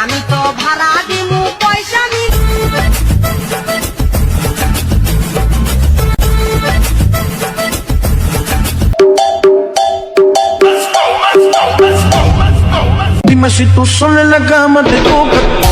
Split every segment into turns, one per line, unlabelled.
আমি তো ভাড়া দিমু পয়সা
si tú solo en la cama te toca.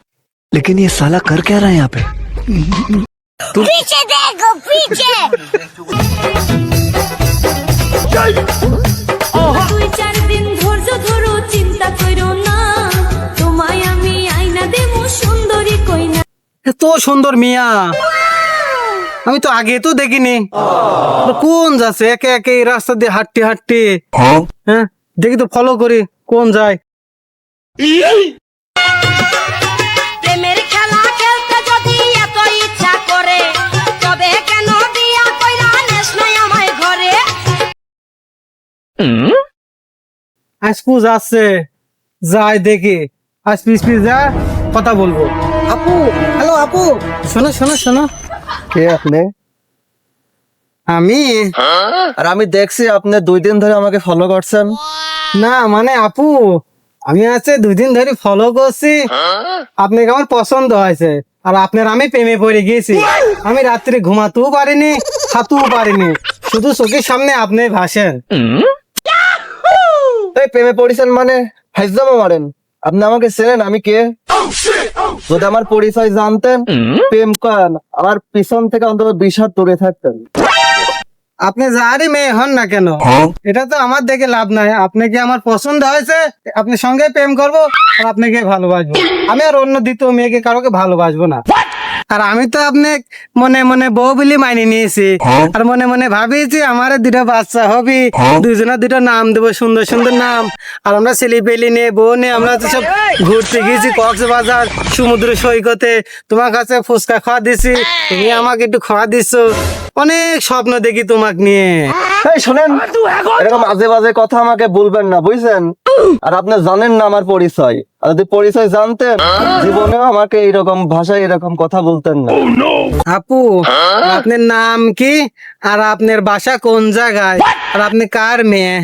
लेकिन
ये साला कर क्या रहा है यहाँ पे
पीछे देखो पीछे
দুই চার দিন ধৈর্য ধরো চিন্তা করো না তোমায় আমি আয়না দেবো সুন্দরী কইনা
এত সুন্দর মিয়া আমি তো আগে তো দেখিনি তো কোন যাচ্ছে একে একে এই রাস্তা দিয়ে হাঁটতে হাঁটতে হ্যাঁ দেখি তো ফলো করি কোন যায় আজকু যাচ্ছে যাই দেখি। আজ পিস পিস যা কথা বলব। আপু হ্যালো আপু। শোনো শোনো শোনো।
কে আপনি?
আমি?
আর আমি দেখছি আপনি দুই দিন ধরে আমাকে ফলো করছেন।
না মানে আপু আমি আছে দুই দিন ধরে ফলো করছি আপনাকে আমার পছন্দ হয়েছে। আর আপনার আমি প্রেমে পড়ে গিয়েছি। আমি রাত্রে ঘুমাতেও পারিনি খাতেও পারিনি। শুধু চোখের সামনে আপনি ভাসেন।
এই প্রেমে পড়েছেন মানে? হাইজামা মারেন। আপনি আমাকে চেনেন আমি কে? যদি আমার পরিচয় জানতেন প্রেম করেন আমার পিছন থেকে অন্তত বিশ হাত দূরে থাকতেন।
আপনি যারই মেয়ে হন না কেন এটা তো আমার দেখে লাভ নাই। আপনাকে আমার পছন্দ হয়েছে? আপনি সঙ্গে প্রেম করব আর আপনাকে ভালোবাসবো। আমি আর অন্য দ্বিতীয় মেয়েকে কারোকে ভালোবাসবো না। আর আমি তো আপনি মনে মনে বউ বলে মাইনে নিয়েছি। আর মনে মনে ভাবি যে আমার দুটো বাচ্চা হবে। দুজনের দুটো নাম দেবো সুন্দর সুন্দর নাম। আর আমরা ছেলে পেলি নিয়ে বউ নিয়ে আমরা তো সব ঘুরতে গিয়েছি কক্সবাজার সমুদ্র সৈকতে। তোমার কাছে ফুচকা খাওয়া দিছি তুমি আমাকে একটু খাওয়া দিচ্ছ অনেক স্বপ্ন দেখি তোমাকে নিয়ে।
এই শোনেন এরকম আজে বাজে কথা আমাকে বলবেন না বুঝছেন? আর আপনি জানেন না আমার পরিচয়। আর যদি পরিচয় জানতেন জীবনেও আমাকে এরকম ভাষায় এরকম কথা বলতেন না।
আপু আপনার নাম কি? আর আপনার বাসা কোন জায়গায়? আর আপনি কার মেয়ে?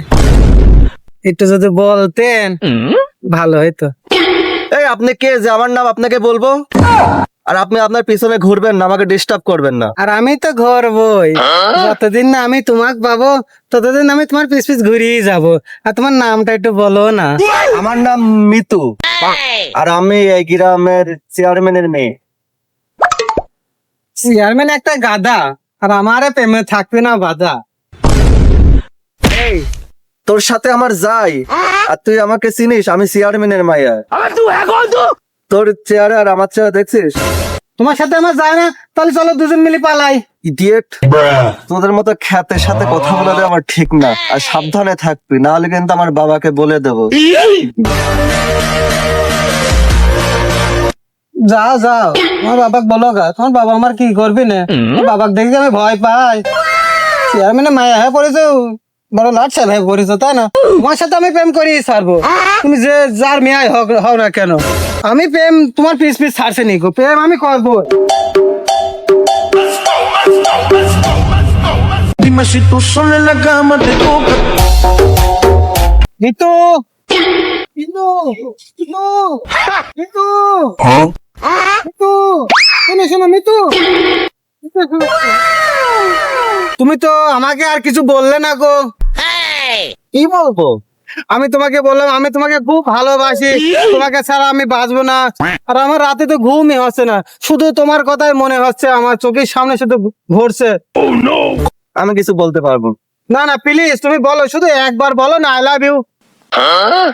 একটু যদি বলতেন ভালো হইতো।
এই আপনি কে? যে আমার নাম আপনাকে বলব? আর আপনি আপনার পিছনে ঘুরবেন না আমাকে ডিস্টার্ব করবেন না।
আর আমি তো ঘুরবই। যতদিন না আমি তোমাকে পাবো ততদিন আমি তোমার পিছ পিছ ঘুরিয়ে যাব। আর তোমার নামটা একটু বলো না।
আমার নাম মিতু। আর আমি এই গ্রামের চেয়ারম্যানের মেয়ে।
চেয়ারম্যান একটা গাদা আর আমারে প্রেমে থাকবে না বাধা।
এই তোর সাথে আমার যাই। আর তুই আমাকে চিনিস আমি চেয়ারম্যানের মাইয়া। তোর চেয়ারে আর আমার চেয়ারে দেখছিস?
তোমার সাথে আমার যায় না তাহলে চলো দুজন মিলে পালাই।
ইডিয়েট তোদের মতো খ্যাতের সাথে কথা বলে দেওয়া আমার ঠিক না। আর সাবধানে থাকবি না হলে কিন্তু আমার বাবাকে বলে দেবো।
যা যাও। আমার বাবাক বলো গা তোমার বাবা আমার কি করবি না? বাবাক বাবাকে দেখে আমি ভয় পাই? চেয়ারম্যানে মায়া হয়ে পড়েছো? বড় লাট সাহেব হয়ে পড়েছো তাই না? তোমার সাথে আমি প্রেম করি ছাড়বো। তুমি যে যার মেয়াই হোক, হও না কেন? আমি প্রেম তোমার পিস পিস ছাড়ছে নি গো, প্রেম আমি করব। তুমি তো আমাকে আর কিছু বললে না গো।
কি বলব?
আমি তোমাকে বললাম আমি তোমাকে খুব ভালোবাসি। তোমাকে ছাড়া আমি বাঁচবো না। আর আমার রাতে তো ঘুমই হচ্ছে না। শুধু তোমার কথাই মনে হচ্ছে আমার চোখের সামনে শুধু ঘুরছে।
আমি কিছু বলতে পারব।
না না প্লিজ তুমি বলো শুধু একবার বলো না I love you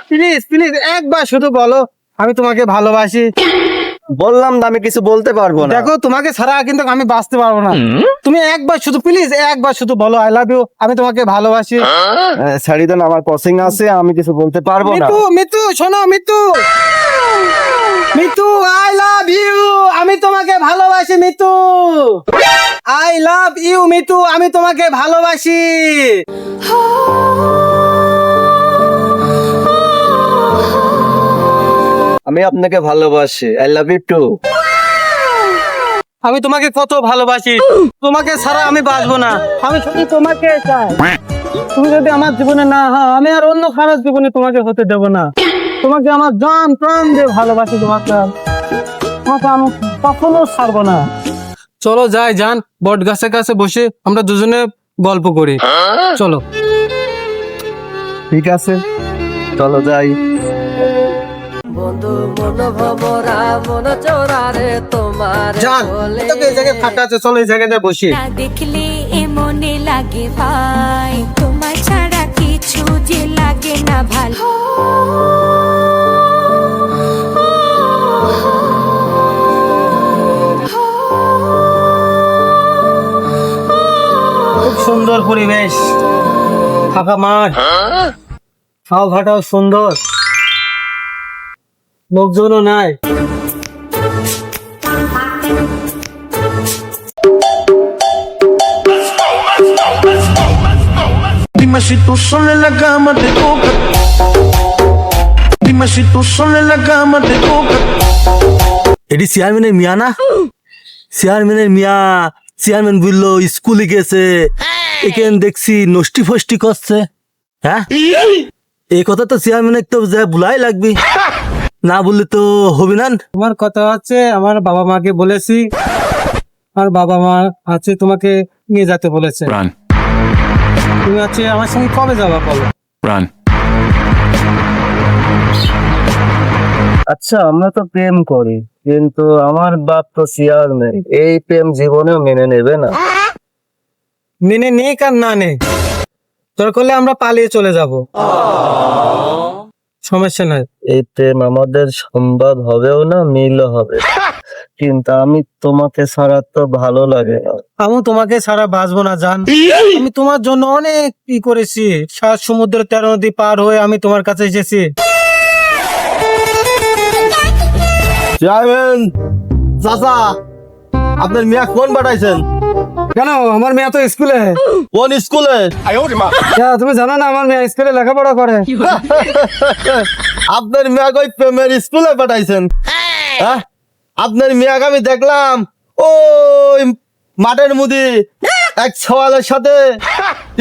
please please একবার শুধু বলো আমি তোমাকে ভালোবাসি।
বললাম না আমি কিছু বলতে পারব না।
দেখো তোমাকে ছাড়া কিন্তু আমি বাঁচতে পারব না। তুমি একবার শুধু প্লিজ একবার শুধু বলো আই লাভ ইউ আমি তোমাকে ভালোবাসি।
ছাড়ি দেন আমার কোচিং আছে আমি কিছু বলতে পারব না।
মিতু মিতু শোনো Mitu. Mitu I love you আমি তোমাকে ভালোবাসি Mitu. I love you Mitu আমি তোমাকে ভালোবাসি।
আমি আপনাকে ভালোবাসি। আই লাভ ইউ টু
আমি তোমাকে কত ভালোবাসি। তোমাকে ছাড়া আমি বাঁচবো না। আমি শুধু তোমাকে চাই। তুমি যদি আমার জীবনে না হও আমি আর অন্য খারাপ জীবনে তোমাকে হতে দেব না। তোমাকে আমার জান প্রাণ দিয়ে ভালোবাসি তোমাকে। তোমাকে আমি কখনো ছাড়বো না। চলো যাই যান। বট গাছের কাছে বসে আমরা দুজনে গল্প করি। চলো।
ঠিক আছে। চলো যাই।
যান তোকে এই জায়গায় ফাঁকা আছে চলো এই জায়গাটা বসি।
না দেখলে এ মনে লাগে ভাই তোমার ছাড়া কিছু যে লাগে না ভালো
খুব সুন্দর পরিবেশ। ফাঁকা মাঠ। খাওয়া ঘাটাও সুন্দর। লোকজনও নাই।
Dime si tú sola en la cama te toca. Dime si tú sola en la cama te toca.
এটি চেয়ারম্যানের মিয়া না? চেয়ারম্যানের মিয়া চেয়ারম্যান বলল স্কুলে গেছে। এখানে দেখছি নষ্টি ফষ্টি করছে। হ্যাঁ? এই কথা তো চেয়ারম্যানের তো যা বুলাই লাগবে। না বললে তো হবে না।
তোমার কথা হচ্ছে আমার বাবা মাকে বলেছি। আর বাবা মা আছে তোমাকে নিয়ে যেতে বলেছে।
Run,
তুমি আছে আমার সঙ্গে কবে যাবা বলো?
run.
আচ্ছা আমরা তো প্রেম করি কিন্তু আমার বাপ তো চেয়ারম্যান এই প্রেম জীবনেও মেনে নেবে না।
মেনে নেই কার না নে তোর করলে আমরা পালিয়ে চলে যাব। সমস্যা নাই
এই প্রেম আমাদের সম্ভব হবেও না, মিলও হবে। কিন্তু আমি তোমাকে ছাড়া তো ভালো লাগে
আমি তোমাকে ছাড়া বাঁচবো না, জান। আমি তোমার জন্য অনেক কি করেছি। সাত সমুদ্র তেরো নদী পার হয়ে আমি তোমার কাছে এসেছি।
চাচা, আপনার মিয়া কোন পাঠাইছেন।
কেন আমার মেয়ে তো স্কুলে।
কোন স্কুলে?
তুমি জানো না আমার মেয়ে স্কুলে লেখাপড়া করে।
আপনার মিয়াকে ওই প্রেমের স্কুলে পাঠাইছেন? হ্যাঁ। আপনার মেয়াকে আমি দেখলাম ও মাঠের মুদি এক সওয়ালের সাথে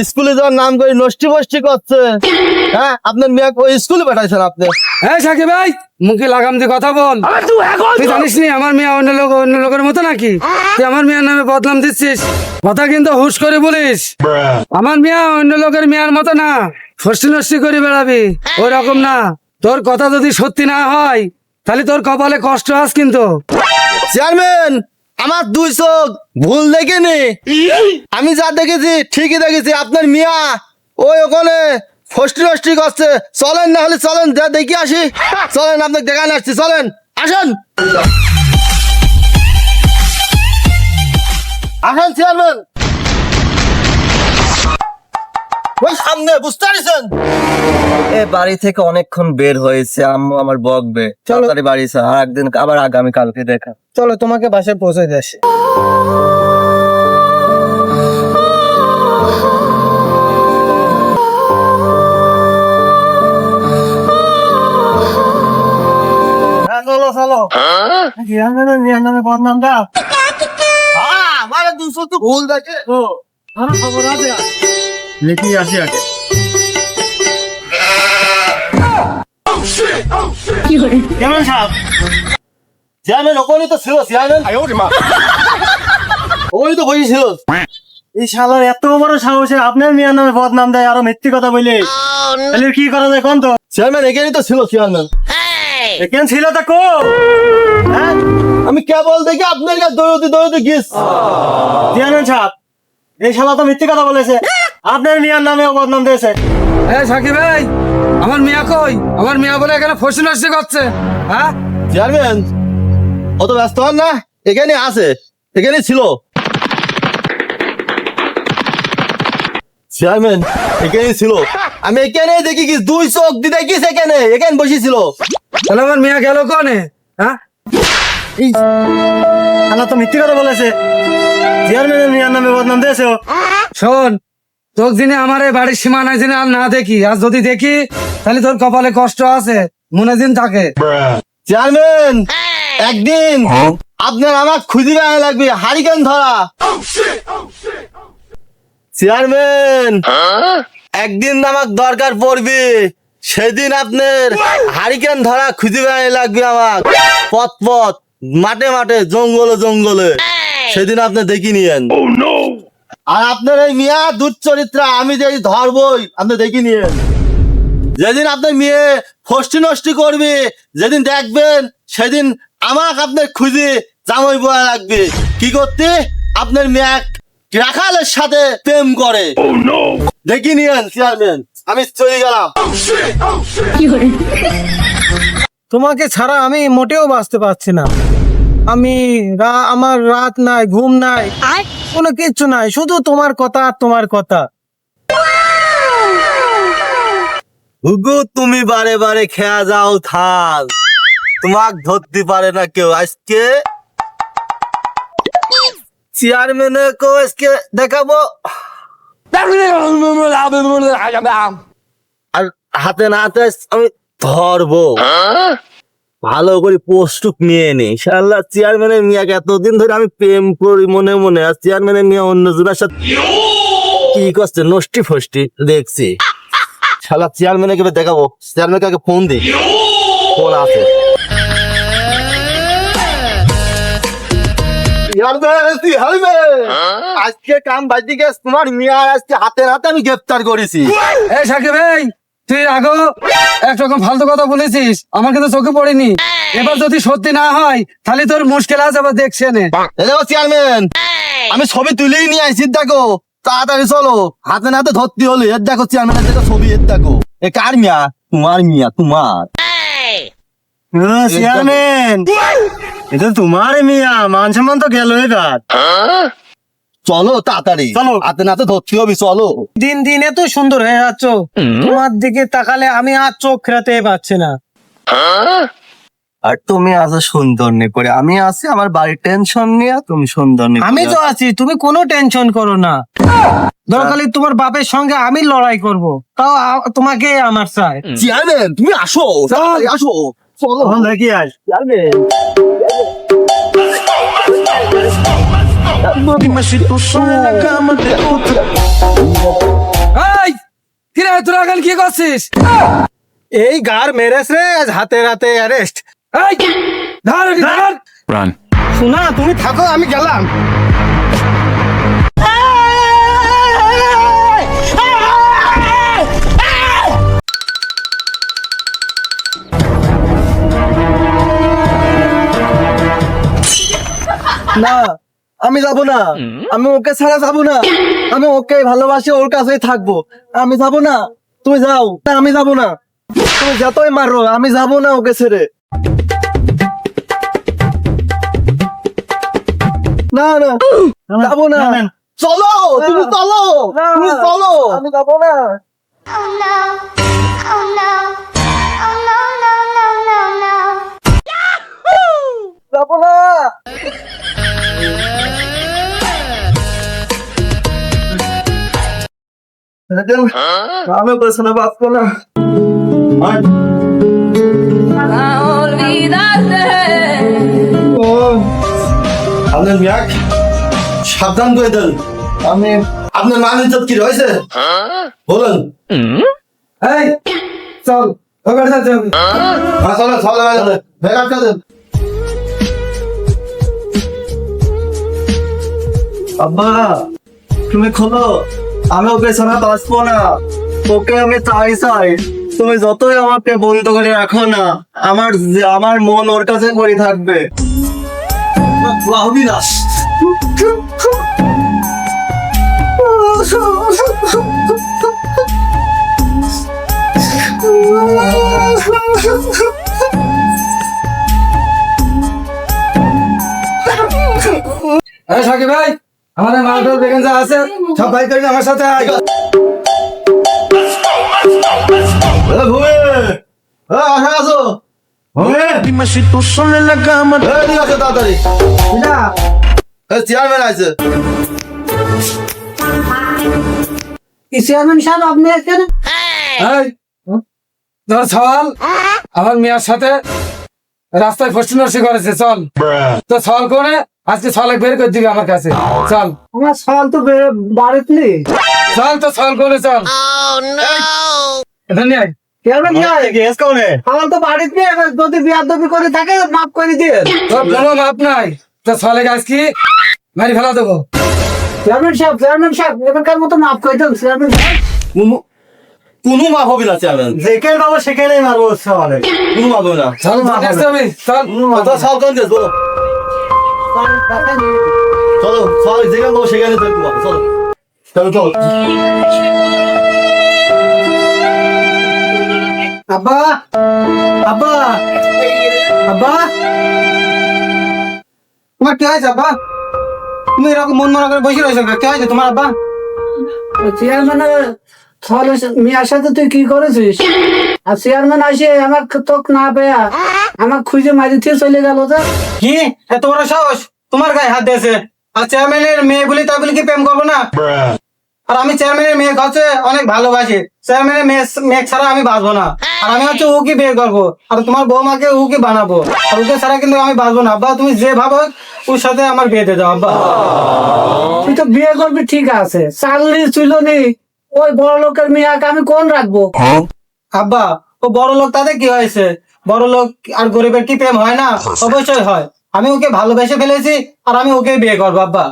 স্কুলে যাওয়ার নাম করে নষ্টি ফষ্টি করছে। হ্যাঁ আপনার মেয়ে ওই স্কুলে পাঠাইছেন আপনি।
হ্যাঁ সাকিব ভাই মুখে লাগাম দিয়ে কথা বল। তুই জানিস নি আমার মেয়ে অন্য লোক অন্য লোকের মতো নাকি? তুই আমার মেয়ের নামে বদনাম দিচ্ছিস। কথা কিন্তু হুশ করে বলিস। আমার মেয়ে অন্য লোকের মেয়ের মতো না। ফষ্টি নষ্টি করে বেড়াবি। ওই রকম না। তোর কথা যদি সত্যি না হয় তাহলে তোর কপালে কষ্ট আস কিন্তু।
চেয়ারম্যান আমার দুই চোখ ভুল দেখেনি। আমি যা দেখেছি ঠিকই দেখেছি। আপনার মিয়া ওই ওখানে ফষ্টি ফষ্টি করছে। চলেন না হলে চলেন, যা দেখি আসি। চলেন, আপনাকে দেখান আসছি। চলেন, আসেন। আসেন চেয়ারম্যান ওই সামনে বুঝতে পারছেন? এ বাড়ি থেকে অনেকক্ষণ বের হয়েছে আম্মু আমার বকবে। তাড়াতাড়ি বাড়ি চা আর একদিন আবার আগামী কালকে দেখা।
চলো তোমাকে বাসায় পৌঁছে চলো চলো নিরানব্বই বদনাম দাও
আমার দুশো তো ভুল দেখে।
খবর আছে।
দেখি আসি আগে।
কেমন সাহেব
চেয়ারম্যান ওখানে তো ছিল চেয়ারম্যান। ওই তো বসেছিল
এই শালার এত বড় সাহসে আপনার মেয়ের নামে বদনাম দেয় আরও মিথ্যে কথা বলে। তাহলে কি করা যায় কোন তো?
চেয়ারম্যান এখানেই তো ছিল চেয়ারম্যান।
কেন ছিল তা কো? হ্যাঁ?
আমি কেবল দেখি আপনার কাছে দৌড়তে দৌড়তে গিয়েছি।
চেয়ারম্যান সাহেব এই শালা তো মিথ্যে কথা বলেছে।
আপনার মিয়ার নামে বদনাম দিয়েছে।
হ্যাঁ সাকিব ভাই আমার মিয়া কই? আমার মিয়া বলে এখানে ফসি নষ্ট করছে। হ্যাঁ?
চেয়ারম্যান অত ব্যস্ত হন না? এখানে আছে এখানে ছিল। চেয়ারম্যান এখানে ছিল। আমি এখানে দেখি কি দুই চোখ দিয়ে দেখিস এখানে এখানে বসেছিল।
তাহলে আমার মিয়া গেল কনে? হ্যাঁ?
আল্লাহ তো মিথ্যে কথা বলেছে। চেয়ারম্যানের মিয়ার নামে বদনাম দিয়েছে
শোন তোর দিনে আমার এই বাড়ির সীমানায় দিনে আর না দেখি আর যদি দেখি তাহলে তোর কপালে কষ্ট আছে মনে দিন থাকে
চেয়ারম্যান একদিন আপনার আমার খুঁজি গায়ে লাগবে হারিকেন ধরা। চেয়ারম্যান একদিন আমার দরকার পড়বে সেদিন আপনার হারিকেন ধরা খুঁজি গায়ে লাগবে আমার পথ পথ মাঠে মাঠে জঙ্গলে জঙ্গলে। সেদিন আপনি দেখি নিয়েন। আর আপনার এই মিয়া দুচ্চরিত্র আমি যে ধরবই আপনি দেখি নিয়েন। যেদিন আপনার মেয়ে ফষ্টি নষ্টি করবে যেদিন দেখবেন সেদিন আমাকে আপনার খুঁজে জামাই বয়া লাগবে কি করতে? আপনার মেয়ে রাখালের সাথে প্রেম করে। দেখি নিয়েন চেয়ারম্যান আমি চলে গেলাম।
তোমাকে ছাড়া আমি মোটেও বাঁচতে পারছি না। আমি রা- আমার রাত নাই ঘুম নাই কোনো কিচ্ছু নাই শুধু তোমার কথা আর তোমার কথা।
হুগু তুমি বারে বারে খেয়া যাও থাল। তোমাক ধরতে পারে না কেউ আজকে। চেয়ারম্যানে কো আজকে দেখাবো। আর হাতে না হাতে আমি ধরবো। ভালো করে পোস্টুক নিয়ে নি। ইনশাল্লাহ চেয়ারম্যানের মিয়াকে এতদিন ধরে আমি প্রেম করি মনে মনে আর চেয়ারম্যানের মিয়া অন্য জনের সাথে কি করছে? নষ্টি ফষ্টি দেখছি। শালা চেয়ারম্যানে কে দেখাবো। চেয়ারম্যানকে আগে ফোন দি ফোন আছে। চেয়ারম্যান, চেয়ারম্যান, আজকে কাম বাজি গেছ। তোমার মিয়া আজকে হাতে হাতে আমি গ্রেপ্তার করেছি।
এই সাকিব ভাই! তুই আগো একরকম ফালতু কথা বলেছিস আমার কিন্তু চোখে পড়েনি। এবার যদি সত্যি না হয় তাহলে তোর মুশকিল আছে আবার দেখছে নে
চেয়ারম্যান আমি ছবি তুলেই নিয়ে আইছি দেখো। তাড়াতাড়ি চলো। হাতে নাতে ধরতে হলো। এর দেখো চেয়ারম্যানের দেখো ছবি এর দেখো। এ কার মিয়া? তোমার মিয়া তোমার। চেয়ারম্যান এটা তোমার মিয়া মান সম্মান তো গেল এবার। চলো তাড়াতাড়ি। চলো। হাতে নাতে ধরতে হবে চলো।
দিন দিন এত সুন্দর হয়ে যাচ্ছ। তোমার দিকে তাকালে আমি আর চোখ ফেরাতে পারছি না।
আর তুমি আছো সুন্দর নে করে। আমি আছি আমার বাড়ির টেনশন নিয়ে তুমি সুন্দর নে
আমি তো আছি। তুমি কোনো টেনশন করো না। দরকার হলে তোমার বাপের সঙ্গে আমি লড়াই করব। তাও তোমাকে আমার চাই।
চেয়ারম্যান তুমি আসো আসো। চলো। দেখি আস chairman
Dime si tú sola en la cama.
এই কিরে তোরা এখন কি করছিস? এই গার মেরেছ রে আজ হাতে রাতে অ্যারেস্ট এই ধর একে, ধর। শোনা তুমি থাকো আমি গেলাম।
না আমি যাব না। আমি ওকে ছাড়া যাব না। আমি ওকে ভালোবাসি ওর কাছেই থাকব। আমি যাব না। তুমি যাও। না আমি যাব না। তুমি যতই মারো আমি যাব না ওকে ছেড়ে। না না। যাব না। চলো তুমি চলো তুমি চলো। আমি যাব না।
Oh no. Oh no. Oh no, no, no, no, no.
না আমি ওকে শোনা বাঁচবো না। আপনার মিয়াক সাবধান করে দেন। আমি আপনার মান ইজ্জত কি রয়েছে? বলুন।
এই চল ওকে যেতে হবে।
হ্যাঁ? চলো চলো আটকা দেন। আব্বা তুমি খোলো। আমি ওকে শোনা বাঁচবো না। ওকে আমি চাই চাই। তুমি যতই আমাকে বন্ধ করে রাখো না, আমার আমার মন ওর কাছে পড়ে থাকবে। অবিনাশ
সাকিব ভাই আমাদের মালটার বেগান যা আছে সব ভাই করে আমার সাথে আয়।
ভূমি। আশা আছো? তাড়াতাড়ি। চেয়ারম্যান
চেয়ারম্যান সাহেব আপনি এখানে আমার মেয়ের সাথে রাস্তায় ফষ্টি নষ্টি করেছে চল। তো সওয়াল করে আজকে সওয়াল বের করে দিবি আমার কাছে। চল।
আমার সওয়াল তো বাড়িতে
চল তো সওয়াল করে চল।
কেস কোনে
আমার তো বাড়িতে যদি করে থাকে মাফ করে দিয়ে
তোর কোনো মাপ নাই। তো সওয়ালে আজকে মারি ফেলা দেবো।
চেয়ারম্যান সাহেব চেয়ারম্যান সাহেব এবারকার মতো মাফ করে দেন চেয়ারম্যান সাহেব।
কোনো কোনো মাপ হবে না চেয়ারম্যান।
যেখানে পাবো সেখানেই মারবো সওয়ালে
কোনো মাপ হবে না।
চল। মারিস আমি চল
তো সব কোন কেস বলো। চলো সব যেখানে পাবো সেখানে তো চলো। চলো চলো।
আব্বা আব্বা আব্বা।
তোমার কে আছে, আব্বা? তুমি এরকম মন মরা করে বসে রয়েছো কে আছে তোমার আব্বা?
তাহলে মিয়ার সাথে তুই কি করেছিস? আর চেয়ারম্যান আসে আমার তোক না পেয়া আমার খুঁজে মারি দিয়ে চলে গেল তো।
কি? এত বড় সাহস? তোমার গায়ে হাত দিয়েছে। আর চেয়ারম্যানের মেয়ে বলি তাই বলি কি প্রেম করব না? আর আমি চেয়ারম্যানের মেয়ে কাছে অনেক ভালোবাসি। চেয়ারম্যানের মেয়ে মেয়ে ছাড়া আমি বাঁচবো না। আর আমি হচ্ছে ওকে বিয়ে করব। আর তোমার বৌমাকে ওকে বানাবো। আর ওকে ছাড়া কিন্তু আমি বাঁচবো না। আব্বা তুমি যে ভাবো ওর সাথে আমার বিয়ে দিয়ে দাও আব্বা।
তুই তো বিয়ে করবি ঠিক আছে। চাকরি ছিল নি ওই বড় লোকের মেয়াকে আমি কোন রাখব?
আব্বা ও বড় লোক তাতে কি হয়েছে? বড় লোক আর গরিবের কি প্রেম হয় না? অবশ্যই হয়। আমি ওকে ভালোবেসে ফেলেছি আর আমি ওকে বিয়ে করব আব্বা।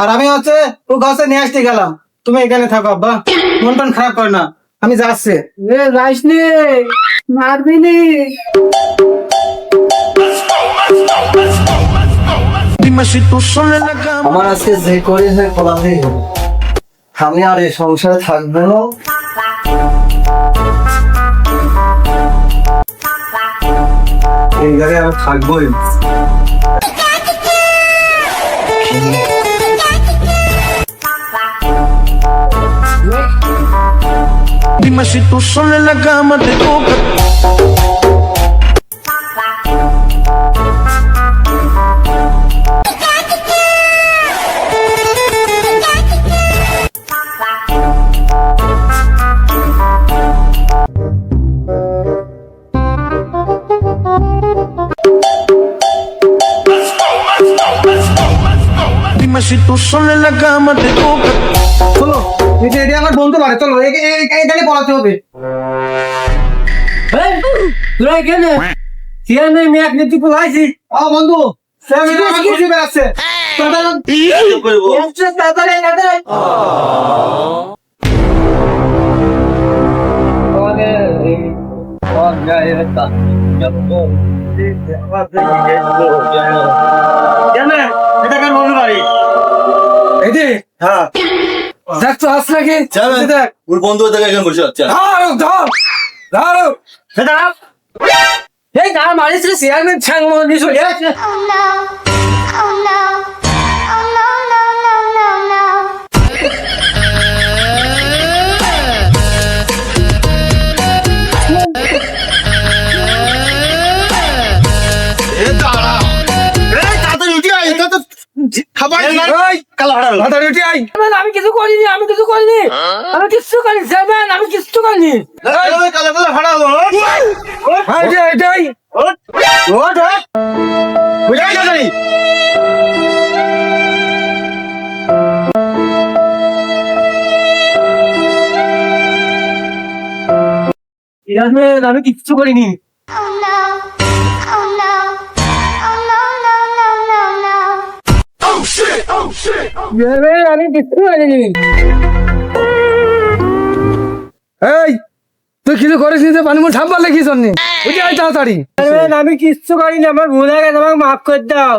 আর আমি হচ্ছে ও গাছে নিয়ে আসতে গেলাম। তুমি এখানে থাকো আব্বা। মন টন খারাপ করে না। আমি যাচ্ছি।
এ মারবি নি।
cama
আমার আজকে যে করে হয় ফলাতেই হবে আমি আর এই সংসারে থাকব না এই জায়গায় আমি থাকবোই।
Dime si tú solo en la cama te toca cama te toca
চলো এটা এটা আমার বন্ধু বাড়ি চলো এখানে পড়াতে হবে।
তোরা এখানে? কেন চেয়ারম্যান মেয়াক নীতি পুলাইছি
ও বন্ধু চেয়ারম্যান আমার খুশি বেড়াচ্ছে।
করব?
তাড়াতাড়ি তাড়াতাড়ি।
এই যে
হ্যাঁ।
দেখ তো হাস নাকি? দেখ।
ওর বন্ধু দেখে এখানে বসে আছে
ধর ধর ধর।
এই না মারিস রে চেয়ারম্যান ছ্যাং মনে চলে আমি কিছু করিনি আমি কিছু করিনি। আমি কিছু করিনি চেয়ারম্যান আমি কিছু করিনি।
এই যে, এটাই।
চেয়ারম্যান আমি কিছু করিনি। আমি
তুই কিছু করিস নি আয় তাড়াতাড়ি
আমি কিচ্ছু করিনি আমার ভুল হয়ে গেছে আমাকে মাফ করে দাও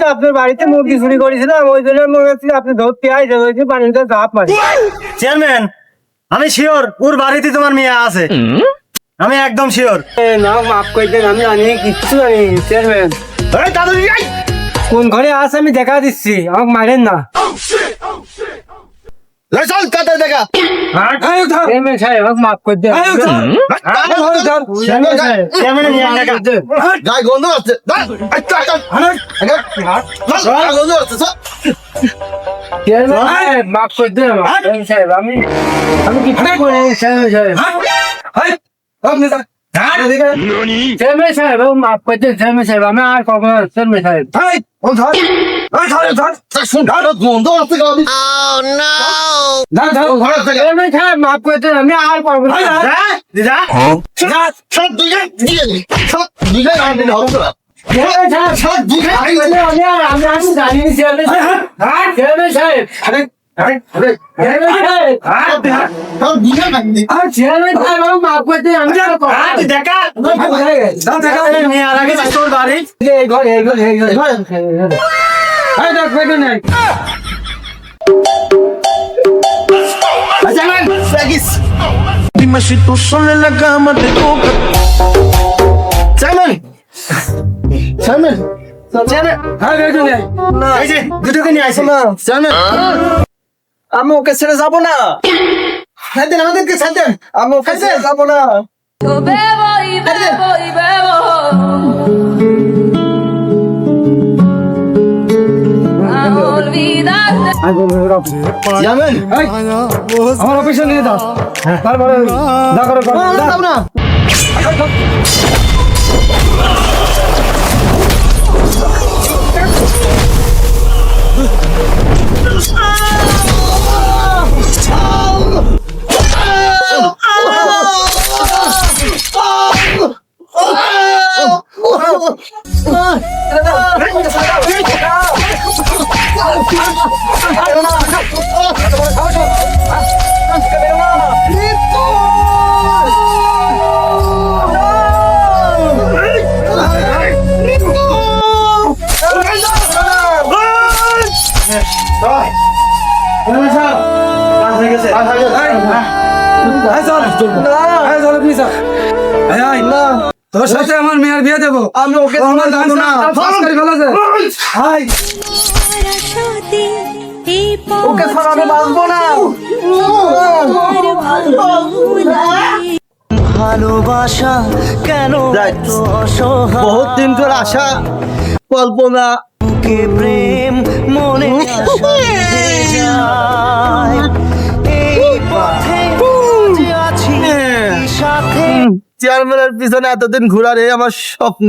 তো আপনার বাড়িতে করেছিলাম ওই জন্য ঝাঁপ মারি আমি শিওর, ওর বাড়িতে তোমার মেয়ে আছে। আমি একদম শিওর না মাফ করে দেন আমি জানি কিচ্ছু জানি চেয়ারম্যান কোন ঘরে আছে আমি দেখা দিচ্ছি আমাকে মারেন না।
চল দেখা।
চেয়ারম্যান সাহেব আমাকে মাফ করে দেন।
গায়ে গন্ধ আছে গন্ধ আছে
মাফ করে দেন। আমি আমি কি করে সাহেব। চেয়ারম্যান সাহেব মাফ করে দেন চেয়ারম্যান সাহেব আমি আর কখনো চেয়ারম্যান সাহেব।
গন্ধ আছে গায়ে।
চেয়ারম্যান সাহেব মাফ করে দেন আমি আর পারব না
সব দুইটা দিয়ে দে। সব দুইটা আর দিলে হবে
চেয়ারম্যান সাহেব আমি আমি আর আমি আর জানি চেয়ারম্যান সাহেব। চেয়ারম্যান সাহেব।
Dime si tú sola en la cama te toca.
Chairman chairman
হ্যাঁ বেটো নাই
এই যে দুটোকে নিয়ে আসো না আমি ওকে ছেড়ে যাব না। ছেড়ে দেন আমাদেরকে ছেড়ে দেন। আমি ওকে ছেড়ে যাব না।
আমার অফিসে নিয়ে যাও। তারপরে যা করো।
না, যাব
তোর সাথে আমার মেয়ের বিয়ে দেবো
আমি ওকে
আমার
না ছাড়া আমি বাঁচবো না
ভালোবাসা কেন.
বহুত দিন ধরে আশা কল্পনা
প্রেম মনে
চেয়ারম্যানের পিছনে এতদিন ঘোরার এই আমার স্বপ্ন।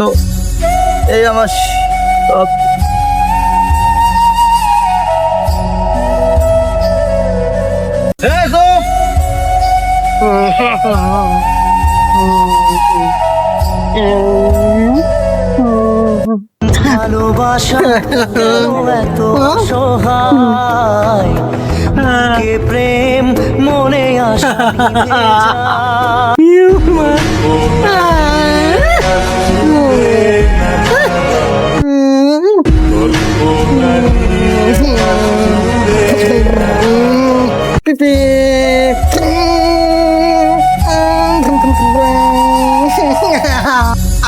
এই আমার।
ভালোবাসা এত সহায়? প্রেম মনে আশা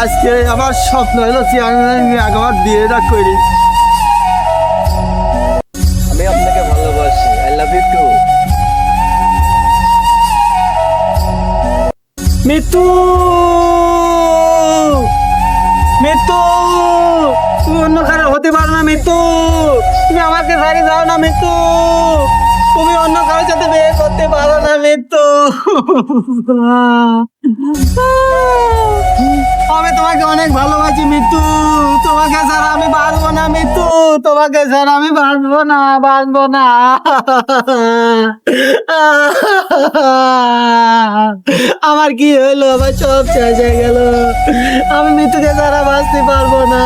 আজকে আমার স্বপ্ন হলো একবার বিয়েটা করি। আমি আপনাকে ভালোবাসি আই লাভ ইউ টু
মৃত্যু তুমি অন্য কারও হতে পারো না মৃত্যু তুমি আমাকে সারি যাও না মৃত্যু তুমি অন্য কারোর সাথে বিয়ে করতে পারো না মৃত্যু আমি তোমাকে অনেক ভালোবাসি মৃত্যু তোমাকে ছাড়া আমি বাঁচবো না মৃত্যু তোমাকে ছাড়া আমি বাঁচবো না বাঁচবো না। আমার কি হইল আমার সব শেষ হয়ে গেল। আমি মৃত্যুকে ছাড়া বাঁচতে পারব না।